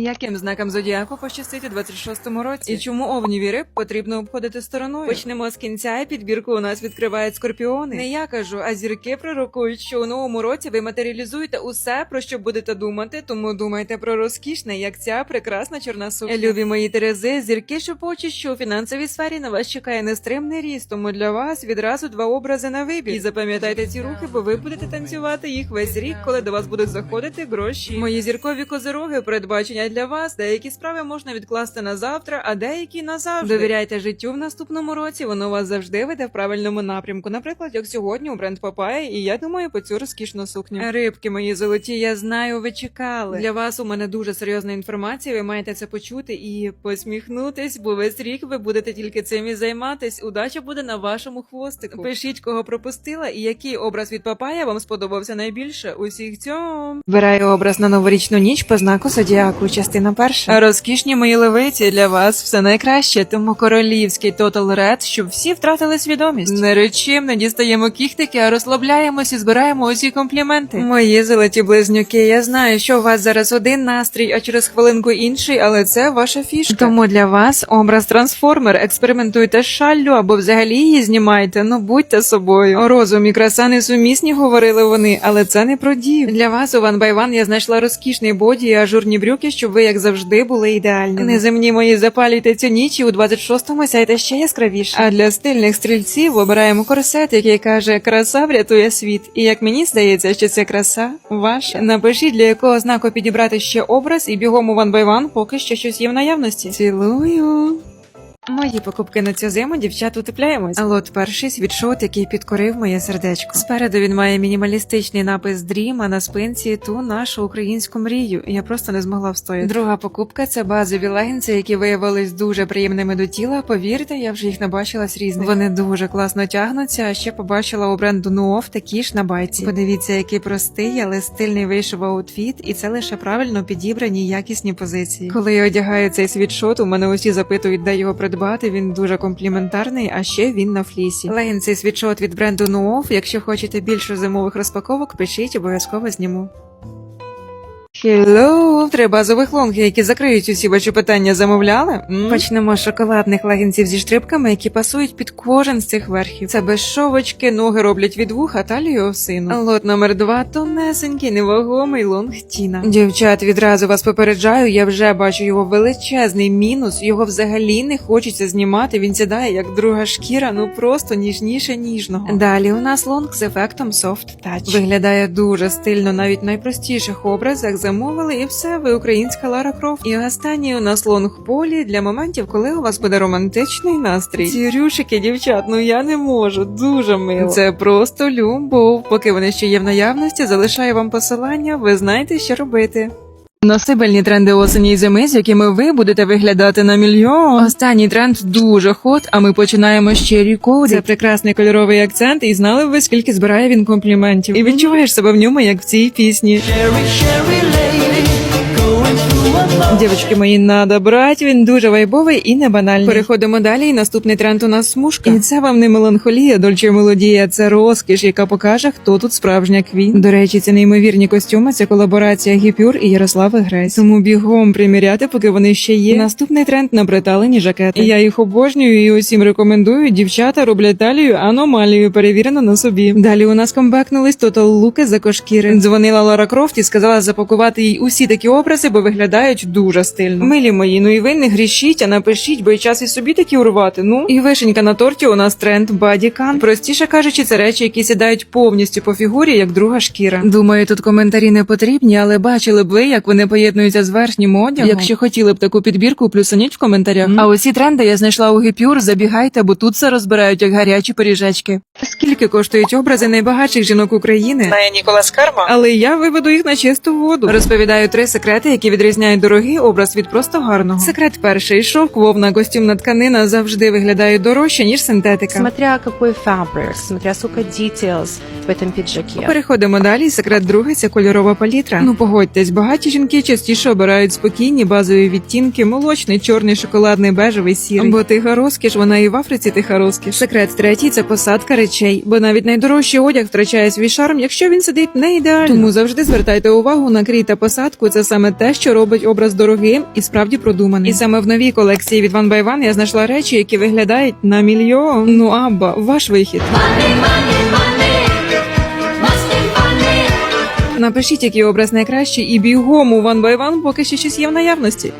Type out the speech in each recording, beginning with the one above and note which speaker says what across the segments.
Speaker 1: Яким знаком зодіаку пощастить у 26-му році? І чому овніві риб потрібно обходити стороною? Почнемо з кінця, і підбірку у нас відкривають скорпіони. Не я кажу, а зірки пророкують, що у новому році ви матеріалізуєте усе, про що будете думати, тому думайте про розкішне, як ця прекрасна чорна сукня. Любі мої Терези, зірки шепочуть, що у фінансовій сфері на вас чекає нестримний ріст, тому для вас відразу два образи на вибір. І запам'ятайте ці рухи, бо ви будете танцювати їх весь рік, коли до вас будуть заходити гроші. Мої зіркові козироги передбачення для вас. Деякі справи можна відкласти на завтра, а деякі назавжди. Довіряйте життю в наступному році. Воно вас завжди веде в правильному напрямку. Наприклад, як сьогодні у бренд Папая, і я думаю по цю розкішну сукню. Рибки мої золоті, я знаю, ви чекали. Для вас у мене дуже серйозна інформація. Ви маєте це почути і посміхнутись, бо весь рік ви будете тільки цим і займатись. Удача буде на вашому хвостику. Пишіть, кого пропустила, і який образ від Папая вам сподобався найбільше. Усіх цьом. Вибираю образ на новорічну ніч по знаку зодіаку. Частина перша. Розкішні мої левиці для вас все найкраще. Тому королівський Total Red, щоб всі втратили свідомість. Не речим, не дістаємо кіхтики, а розслабляємось і збираємо усі компліменти. Мої золоті близнюки. Я знаю, що у вас зараз один настрій, а через хвилинку інший, але це ваша фішка. Тому для вас образ трансформер. Експериментуйте з шаллю або взагалі її знімайте. Ну будьте собою. Розум і краса несумісні, говорили вони, але це не про дів. Для вас у by One я знайшла розкішний боді і ажурні брюки, щоб ви, як завжди, були ідеальні. Неземні мої запалюйте цю ніч і у 26-му сяйте ще яскравіше. А для стильних стрільців обираємо корсет, який каже, краса врятує світ. І як мені здається, що це краса ваша. Напишіть, для якого знаку підібрати ще образ, і бігом у One by поки що щось є в наявності. Цілую. Мої покупки на цю зиму дівчат утепляємось. А лот перший світшот, який підкорив моє сердечко. Спереду він має мінімалістичний напис Dream, а на спинці ту нашу українську мрію. Я просто не змогла встояти. Друга покупка це базові легінці, які виявились дуже приємними до тіла. Повірте, я вже їх набачилась різних. Вони дуже класно тягнуться. А ще побачила у бренду Nuof такі ж на байці. Подивіться, який простий, але стильний вийшов аутфіт, і це лише правильно підібрані якісні позиції. Коли я одягаю цей світшот, у мене усі запитують, де його придбати. Він дуже компліментарний, а ще він на флісі. Лейн цей світшот від бренду Нуов. Якщо хочете більше зимових розпаковок, пишіть, обов'язково зніму. Hello! Три базових лонги, які закриють усі ваші питання, замовляли? М? Почнемо з шоколадних легінців зі штрибками, які пасують під кожен з цих верхів. Це безшовочки, ноги роблять від вух, а талію осину. Лот номер два тонесенький, невагомий лонг Тіна. Дівчат, відразу вас попереджаю, я вже бачу його величезний мінус. Його взагалі не хочеться знімати. Він сідає як друга шкіра, ну просто ніжніше ніжного. Далі у нас лонг з ефектом Soft Touch. Виглядає дуже стильно, навіть в найпростіших образах замовили, і все, ви українська Лара Крофт. І останній у нас лонг полі для моментів, коли у вас буде романтичний настрій. Ці рюшики, дівчат, ну я не можу, дуже мило. Це просто любов. Поки вони ще є в наявності, залишаю вам посилання, ви знаєте, що робити. Носибельні тренди осені і зими, з якими ви будете виглядати на мільйон. Останній тренд дуже хот, а ми починаємо Cherry Cody. Це прекрасний кольоровий акцент, і знали б ви, скільки збирає він компліментів. І відчуваєш себе в ньому, як в цій пісні. Дівчатки мої, надо брати, він дуже вайбовий і не банальний. Переходимо далі, і наступний тренд у нас смужка. І це вам не меланхолія, дольче мелодія, це розкіш, яка покаже, хто тут справжня квін. До речі, це неймовірні костюми, це колаборація Гіпюр і Ярослави Гресь. Тому бігом приміряти, поки вони ще є. Наступний тренд на приталені жакети. Я їх обожнюю і усім рекомендую. Дівчата роблять талію аномалію, перевірено на собі. Далі у нас комбекнулись тотал луки за кошкіри. Дзвонила Лора Крофт і сказала запакувати їй усі такі образи, бо виглядають дуже стильно. Милі мої, ну і ви не грішіть, а напишіть, бо й час і собі такі урвати. Ну і вишенька на торті у нас тренд бадікан. Простіше кажучи, це речі, які сідають повністю по фігурі, як друга шкіра. Думаю, тут коментарі не потрібні, але бачили б ви, як вони поєднуються з верхнім одягом. Якщо хотіли б таку підбірку, плюсаніть в коментарях. А усі тренди я знайшла у Гіпюр. Забігайте, бо тут все розбирають як гарячі пиріжечки. Скільки коштують образи найбагатших жінок України? Знає Ніколас Карма, але я виведу їх на чисту воду. Розповідаю три секрети, які відрізняють дорогий образ від просто гарного. Секрет перший шовк, вовна, костюмна тканина завжди виглядає дорожче ніж синтетика.
Speaker 2: Смотря какой фабрик, смотря сколько details в этом пиджаке.
Speaker 1: Переходимо далі. Секрет другий це кольорова палітра. Ну погодьтесь, багаті жінки частіше обирають спокійні базові відтінки: молочний, чорний, шоколадний, бежевий, сірий. Бо тиха розкіш, вона і в Африці тиха розкіш. Секрет третій це посадка речей, бо навіть найдорожчий одяг втрачає свій шарм, якщо він сидить не ідеально. Тому завжди звертайте увагу на крій та посадку. Це саме те, що робить образ образ дорогим і справді продуманий. І саме в новій колекції від One by One я знайшла речі, які виглядають на мільйон. Ну абба, ваш вихід. Напишіть, який образ найкращий, і бігом у One by One поки ще щось є в наявності.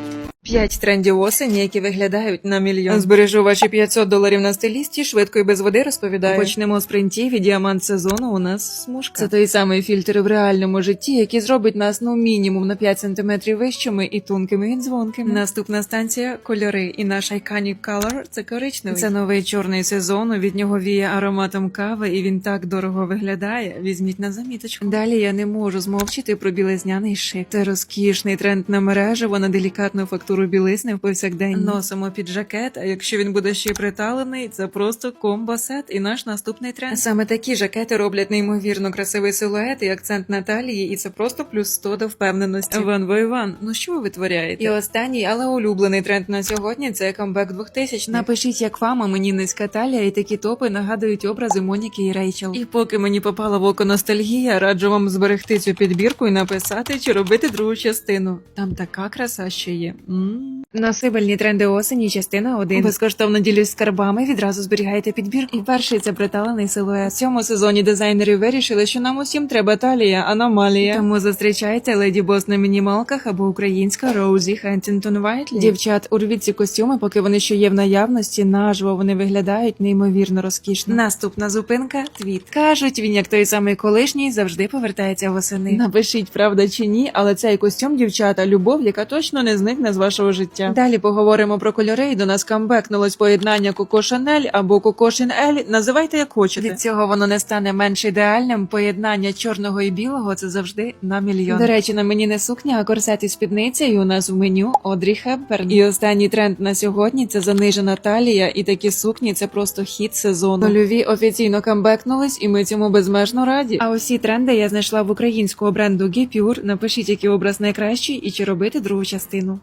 Speaker 1: П'ять трендів осені, які виглядають на мільйон. Збережу ваші 500 доларів на стилісті, швидко і без води розповідаю. Почнемо з принтів і діамант сезону. У нас смужка. Це той самий фільтр в реальному житті, який зробить нас ну мінімум на 5 сантиметрів вищими і тонкими і дзвонкими. Наступна станція кольори. І наш Iconic Color – це коричневий. Це новий чорний сезон. Від нього віє ароматом кави, і він так дорого виглядає. Візьміть на заміточку. Далі я не можу змовчити про білизняний шик. Це розкішний тренд на мережево на делікатну фактуру білизни в повсякдень. Носимо під жакет. А якщо він буде ще й приталений, це просто комбо-сет і наш наступний тренд. Саме такі жакети роблять неймовірно красивий силует і акцент на талії, і це просто плюс 100 до впевненості. Ван Войван, ну що ви витворяєте? І останній, але улюблений тренд на сьогодні це камбек 2000 Напишіть, як вам, а мені низька талія, і такі топи нагадують образи Моніки і Рейчел. І поки мені попала в око ностальгія, раджу вам зберегти цю підбірку і написати, чи робити другу частину. Там така краса ще є. м Mm. Насибельні тренди осені, частина 1. Безкоштовно ділюсь скарбами, відразу зберігайте підбірку. І перший це приталений силует. В цьому сезоні дизайнери вирішили, що нам усім треба талія, аномалія. Тому зустрічайте леді бос на мінімалках або українська Роузі Хентінгтон Вайтлі. Дівчат, урвіть ці костюми, поки вони ще є в наявності. Наживо вони виглядають неймовірно розкішно. Наступна зупинка твіт. Кажуть, він як той самий колишній завжди повертається восени. Напишіть, правда чи ні, але цей костюм, дівчата, любов, яка точно не зникне з вашого життя. Далі поговоримо про кольори. і До нас камбекнулось поєднання Коко Шанель або Коко Шинель. Називайте як хочете. Від цього воно не стане менш ідеальним. Поєднання чорного і білого це завжди на мільйон. До речі, на мені не сукня, а корсет і спідниця. І у нас в меню Одрі Хепберн. І останній тренд на сьогодні це занижена талія, і такі сукні це просто хіт сезону. Нульові офіційно камбекнулись, і ми цьому безмежно раді. А усі тренди я знайшла в українського бренду Gipure. Напишіть, який образ найкращий і чи робити другу частину.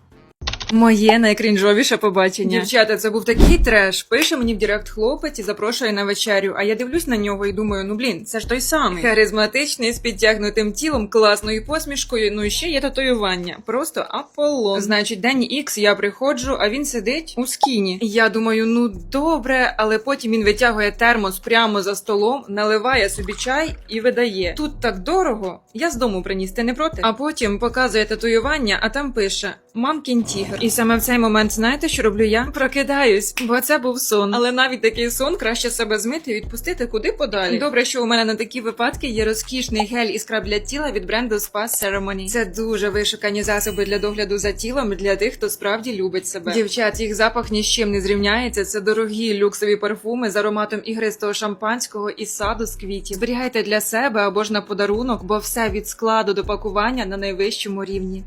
Speaker 1: Моє найкрінжовіше побачення. Дівчата, це був такий треш. Пише мені в Директ хлопець і запрошує на вечерю. А я дивлюсь на нього і думаю, ну блін, це ж той самий. Харизматичний, з підтягнутим тілом, класною посмішкою. Ну і ще є татуювання. Просто Аполлон. Значить, день ікс я приходжу, а він сидить у скіні. Я думаю, ну добре, але потім він витягує термос прямо за столом, наливає собі чай і видає. Тут так дорого. Я з дому приніс, ти не проти? А потім показує татуювання, а там пише Мамкін тігр. І саме в цей момент знаєте, що роблю я? Прокидаюсь, бо це був сон. Але навіть такий сон краще себе змити і відпустити куди подалі. Добре, що у мене на такі випадки є розкішний гель і скраб для тіла від бренду Spa Ceremony. Це дуже вишукані засоби для догляду за тілом для тих, хто справді любить себе. Дівчат, їх запах ні з чим не зрівняється. Це дорогі люксові парфуми з ароматом ігристого шампанського і саду з квітів. Зберігайте для себе або ж на подарунок, бо все від складу до пакування на найвищому рівні.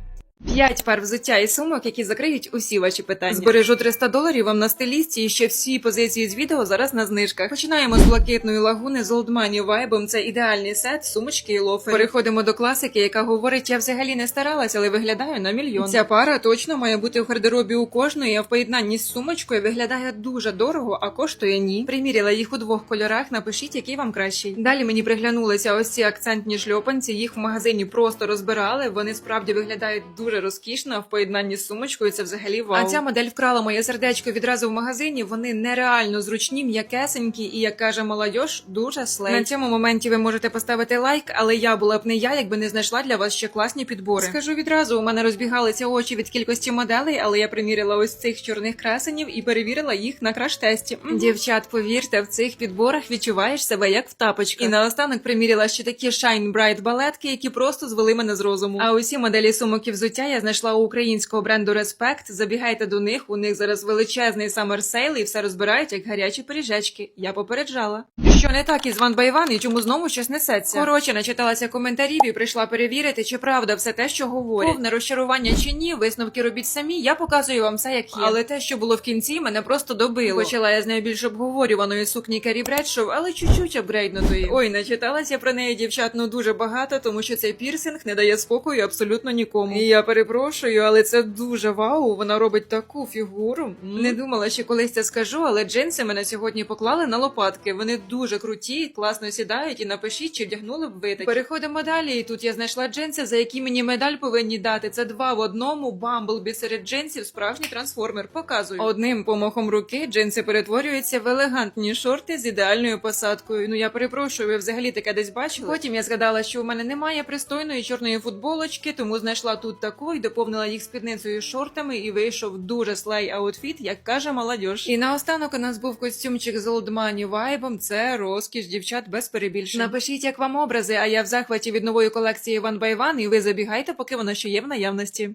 Speaker 1: П'ять пар взуття і сумок, які закриють усі ваші питання. Збережу 300 доларів вам на стилісті, і ще всі позиції з відео зараз на знижках. Починаємо з блакитної лагуни з Old Money Vibe. Це ідеальний сет, сумочки і лофери. Переходимо до класики, яка говорить: я взагалі не старалась, але виглядаю на мільйон. Ця пара точно має бути в гардеробі у кожної, а в поєднанні з сумочкою виглядає дуже дорого, а коштує ні. Приміряла їх у двох кольорах. Напишіть, який вам кращий. Далі мені приглянулися ось ці акцентні шльопанці. Їх в магазині просто розбирали. Вони справді виглядають дуже розкішно. а В поєднанні з сумочкою це взагалі вау. А ця модель вкрала моє сердечко відразу в магазині. Вони нереально зручні, м'якесенькі, і як каже молодь, дуже слей. На цьому моменті ви можете поставити лайк, але я була б не я, якби не знайшла для вас ще класні підбори. Скажу відразу, у мене розбігалися очі від кількості моделей, але я приміряла ось цих чорних красенів і перевірила їх на краш-тесті. Дівчат, повірте, в цих підборах відчуваєш себе як в тапочках. І наостанок приміряла ще такі Shine Bright балетки, які просто звели мене з розуму. А усі моделі сумок і взуття я знайшла у українського бренду Респект. Забігайте до них. У них зараз величезний summer сейл і все розбирають як гарячі пиріжечки. Я попереджала. Що не так із Ван Байван і чому знову щось несеться? Коротше, начиталася коментарів і прийшла перевірити, чи правда все те, що говорять. Повне розчарування чи ні, висновки робіть самі. Я показую вам все, як є. Але те, що було в кінці, мене просто добило. Почала я з найбільш обговорюваної сукні Карі Бредшоу, але чуть-чуть апгрейднутої. Ой, начиталася про неї дівчат ну дуже багато, тому що цей пірсинг не дає спокою абсолютно нікому. І я перепрошую, але це дуже вау. Вона робить таку фігуру. Не думала, що колись це скажу, але джинси мене сьогодні поклали на лопатки. Вони дуже дуже круті, класно сідають і напишіть, чи вдягнули б ви такі. Переходимо далі. І тут я знайшла джинси, за які мені медаль повинні дати. Це два в одному. Бамблбі серед джинсів, справжній трансформер. Показую. Одним помахом руки джинси перетворюються в елегантні шорти з ідеальною посадкою. Ну я перепрошую, ви взагалі таке десь бачили? Потім я згадала, що у мене немає пристойної чорної футболочки, тому знайшла тут таку і доповнила їх спідницею шортами, і вийшов дуже слей аутфіт, як каже молодь. І наостанок у нас був костюмчик з Money вайбом. Це розкіш дівчат без перебільшень. Напишіть, як вам образи, а я в захваті від нової колекції One by One, і ви забігайте, поки вона ще є в наявності.